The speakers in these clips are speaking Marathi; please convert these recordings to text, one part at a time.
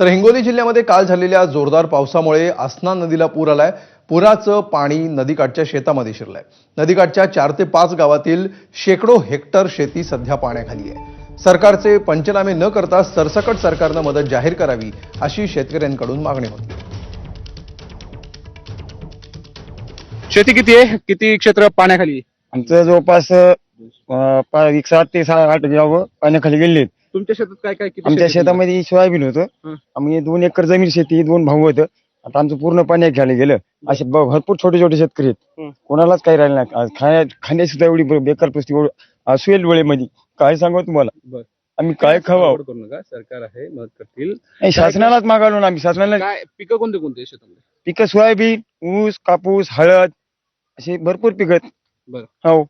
तर हिंगोली जिल्ह्यामध्ये काल झालेल्या जोरदार पावसामुळे आसना नदीला पूर आलाय. पुराचं पाणी नदीकाठच्या शेतामध्ये शिरलंय. नदीकाठच्या चार ते पाच गावातील शेकडो हेक्टर शेती सध्या पाण्याखाली आहे. सरकारचे पंचनामे न करता सरसकट सरकारनं मदत जाहीर करावी अशी शेतकऱ्यांकडून मागणी होती. शेती किती आहे? किती क्षेत्र पाण्याखाली? आहे? आमचं जवळपास अं, पा- एक सात ते सहा आठ गावं पाण्याखाली गेले तुमच्या शेतात काय काय किती आमच्या शेती आहे? शेतामध्ये सोयाबीन होतं. हं. आम्ही दोन एकर जमीन शेती दोन भाऊ होतं. आता आमचं पूर्ण पाण्याखाली गेलं. असे ब- भरपूर छोटे छोटे शेतकरी आहेत. कोणालाच काही राहिलं नाही. आज खाण्या सुद्धा एवढी ब- बेकार परिस्थिती एवढं असेल वेळेमध्ये काय सांगू तुम्हाला? बरं. आम्ही काय खावा आवड करू नका सरकार आहे मदत करतील. नाही शासनालाच मागालो ना आम्ही. शासनाला काय पिकं कोणते कोणते शेतामध्ये? पिकं सोयाबीन ऊस कापूस हळद असे भरपूर पिकं आहेत. बरं. हो.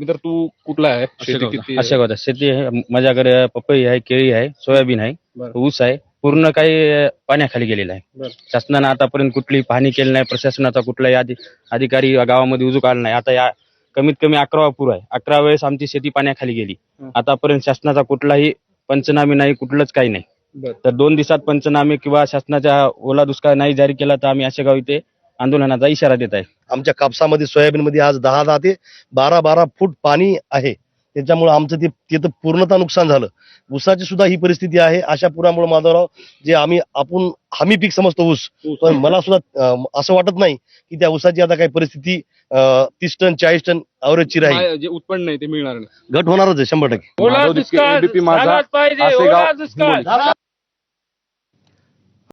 मित्र तू कुठला आहे शेती किती आहे? अशा गोष्ट शेती आहे माझ्याकडे पपई आहे केळी आहे सोयाबीन आहे बरं. ऊस आहे पूर्ण काही पाण्याखाली गेलेलं आहे. शासनानं आतापर्यंत कुठली पाहणी केली नाही प्रशासनाचा कुठलाही अधि अधिकारी या गावामध्ये उजू आला नाही आता या कमीत कमी अकरावा पूर आहे अकरा वेळेस आमची शेती पाण्याखाली गेली हं. आतापर्यंत शासनाचा कुठलाही पंचनामे नाही कुठलंच काही नाही बरं. तर दोन दिवसात पंचनामे किंवा शासनाचा ओला दुष्काळ नाही जारी केला तर आम्ही अशा गाव इथे आंदोलनाचा इशारा देत आहे. आमच्या कापसामध्ये सोयाबीन मध्ये आज दहा दहा ते बारा बारा फूट पाणी आहे. त्याच्यामुळे आमचं ते ते तर पूर्णतः नुकसान झालं. ऊसाची सुद्धा ही परिस्थिती आहे. अशा पुरामुळे माधवराव जे आम्ही आपण हमी पीक समजतो ऊस. पण मला सुद्धा असं वाटत नाही की त्या ऊसाची आता काही परिस्थिती अं, तीस टन चाळीस टन अवरेजची राहील जे उत्पन्न आहे ते मिळणार नाही. घट होणारच आहे शंभर टक्के. माझा.